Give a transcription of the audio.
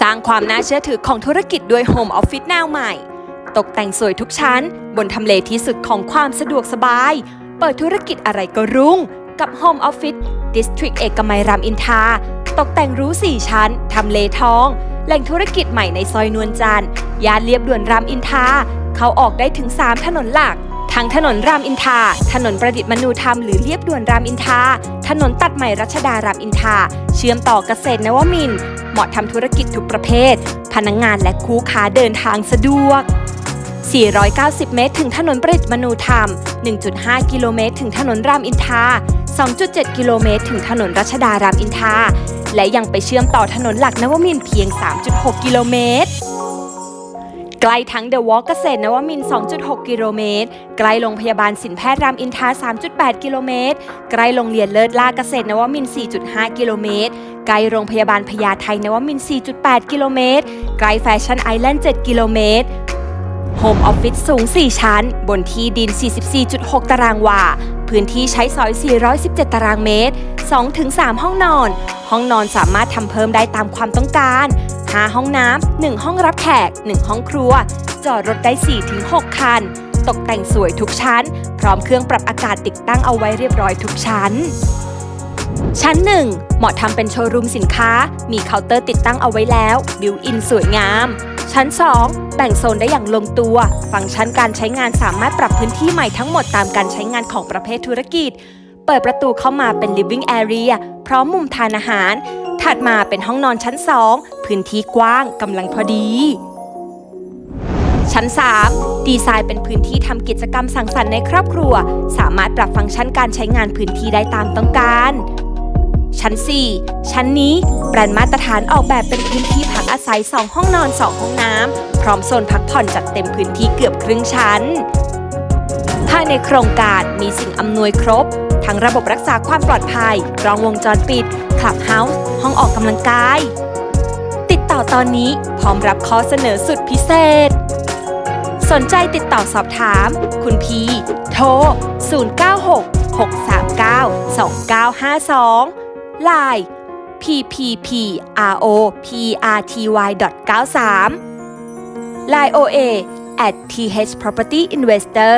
สร้างความน่าเชื่อถือของธุรกิจด้วยโฮมออฟฟิศแนวใหม่ ตกแต่งสวยทุกชั้น บนทำเลที่สุดของความสะดวกสบาย เปิดธุรกิจอะไรก็รุ่ง กับ Home Office District เอกมัยรามอินทราตกแต่งรู้ 4 ชั้น ทำเลทอง แหล่งธุรกิจใหม่ในซอยนวลจันทร์ย่านเรียบด่วนรามอินทราเข้าออกได้ถึง 3 ถนนหลัก ทั้งถนนรามอินทราถนนประดิษฐ์มนูธรรมหรือเรียบด่วนรามอินทราถนนตัดใหม่รัชดารามอินทราเชื่อมต่อเกษตรนวมินทร์เหมาะทำธุรกิจทุกประเภท พนักงงานและคู่ค้าเดินทางสะดวก 490 เมตร ถึงถนนประดิษฐ์มนูธรรม 1.5 กิโลเมตร ถึงถนนรามอินทรา2.7 กิโลเมตร ถึงถนนรัชดารามอินทราและยังไปเชื่อมต่อถนนหลักนวมินทร์เพียง 3.6 กิโลเมตร ใกล้ทั้งเดอะวอล์กเกษตรนวมิน 2.6 กิโลเมตร ใกล้โรงพยาบาลสินแพทย์รามอินทรา 3.8 กิโลเมตร ใกล้โรงเรียนเลิศล่าเกษตรนวมิน 4.5 กิโลเมตร ใกล้โรงพยาบาลพญาไทนวมิน 4.8 กิโลเมตร ใกล้แฟชั่นไอแลนด์ 7 กิโลเมตรโฮมออฟฟิศสูง 4 ชั้น บนที่ดิน 44.6 ตารางวา พื้นที่ใช้สอย 417 ตารางเมตร 2-3 ห้องนอน ห้องนอนสามารถทำเพิ่มได้ตามความต้องการ 5 ห้องน้ำ 1 ห้องรับแขก 1 ห้องครัว จอดรถได้ 4-6 คัน ตกแต่งสวยทุกชั้น พร้อมเครื่องปรับอากาศติดตั้งเอาไว้เรียบร้อยทุกชั้น ชั้น 1 เหมาะทำเป็นโชว์รูมสินค้า มีเคาน์เตอร์ติดตั้งเอาไว้แล้ว บิวอินสวยงาม ชั้น 2 แบ่งโซนได้อย่างลงตัว ฟังก์ชันการใช้งานสามารถปรับพื้นที่ใหม่ทั้งหมดตามการใช้งานของประเภทธุรกิจ เปิดประตูเข้ามาเป็น living area พร้อมมุมทานอาหาร ถัดมาเป็นห้องนอนชั้น 2 พื้นที่กว้างกำลังพอดี ชั้น 3 ดีไซน์เป็นพื้นที่ทำกิจกรรมสังสรรค์ในครอบครัว สามารถปรับฟังก์ชันการใช้งานพื้นที่ได้ตามต้องการชั้น 4 ชั้นนี้แบรนด์มาตรฐานออกแบบเป็นพื้นที่พักอาศัย 2 ห้องนอน 2 ห้องน้ำ พร้อมโซนพักผ่อนจัดเต็มพื้นที่เกือบครึ่งชั้น ภายในโครงการมีสิ่งอำนวยครบ ทั้งระบบรักษาความปลอดภัยกล้องวงจรปิดคลับเฮาส์ห้องออกกำลังกาย ติดต่อตอนนี้พร้อมรับข้อเสนอสุดพิเศษ สนใจติดต่อสอบถาม คุณพีโทร 096 639 2952 Line ppproprty.93 Line OA at th property investor